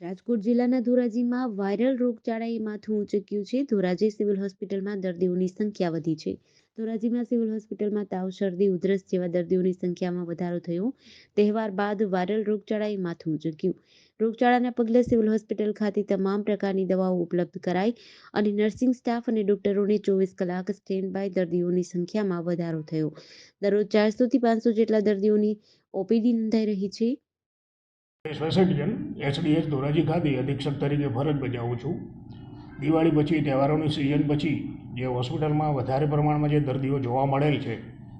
રાજકોટ જિલ્લાના ધોરાજીમાં વાયરલ રોગચાળાએ માથું ઊંચક્યું છે. ધોરાજી સિવિલ હોસ્પિટલમાં દર્દીઓની સંખ્યા વધી છે. ધોરાજીમાં સિવિલ હોસ્પિટલમાં તાવ, શરદી, ઉધરસ જેવા દર્દીઓની સંખ્યામાં વધારો થયો. તહેવાર બાદ વાયરલ રોગચાળાએ માથું ઊંચક્યું રોગચાળાના પગલે સિવિલ હોસ્પિટલ ખાતે તમામ પ્રકારની દવાઓ ઉપલબ્ધ કરાઈ અને નર્સિંગ સ્ટાફ અને ડોક્ટરોને ચોવીસ કલાક સ્ટેન્ડ બાય દર્દીઓની સંખ્યામાં વધારો થયો. દરરોજ ચારસોથી પાંચસો જેટલા દર્દીઓની ઓપીડી નોંધાઈ રહી છે. સ્પેશિયન એસડીએસ ધોરાજી ખાતે અધિક્ષક તરીકે ફરજ બજાવું છું. દિવાળી પછી, તહેવારોની સિઝન પછી જે હોસ્પિટલમાં વધારે પ્રમાણમાં જે દર્દીઓ જોવા મળેલ છે,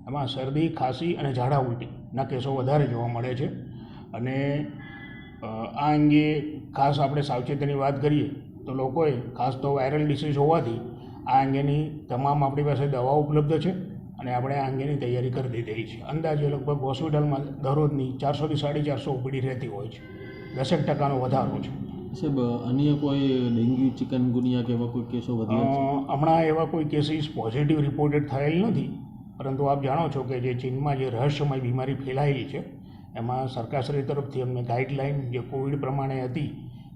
એમાં શરદી, ખાંસી અને ઝાડા ઉલટીના કેસો વધારે જોવા મળે છે. અને આ અંગે ખાસ આપણે સાવચેતીની વાત કરીએ, તો લોકોએ ખાસ તો વાયરલ ડિસીઝ હોવાથી આ અંગેની તમામ આપણી પાસે દવાઓ ઉપલબ્ધ છે. અને આપણે આ અંગેની તૈયારી કરી દીધી છે. અંદાજે લગભગ હોસ્પિટલમાં દરરોજની ચારસોથી સાડી ચારસો ઓપીડી રહેતી હોય છે. દસેક ટકાનો વધારો છે. સાહેબ અન્ય કોઈ ડેન્ગ્યુ ચિકનગુનિયા કે એવા કોઈ કેસો વધ્યા હમણાં એવા કોઈ કેસીસ પોઝિટિવ રિપોર્ટેડ થયેલ નથી. પરંતુ આપ જાણો છો કે જે ચીનમાં જે રહસ્યમય બીમારી ફેલાયેલી છે એમાં સરકારશ્રી તરફથી અમને ગાઈડલાઇન જે કોવિડ પ્રમાણે હતી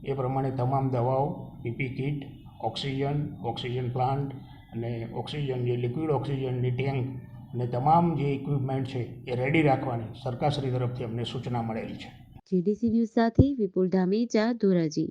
એ પ્રમાણે તમામ દવાઓ PP kit oxygen oxygen plant અને ઓક્સિજન, જે લિક્વિડ ઓક્સિજનની ટેન્ક અને તમામ જે ઇક્વિપમેન્ટ છે એ રેડી રાખવાની સરકારશ્રી તરફથી અમને સૂચના મળેલી છે. જીડીસી ન્યૂઝ સાથે વિપુલ ધામેચા ધોરાજી.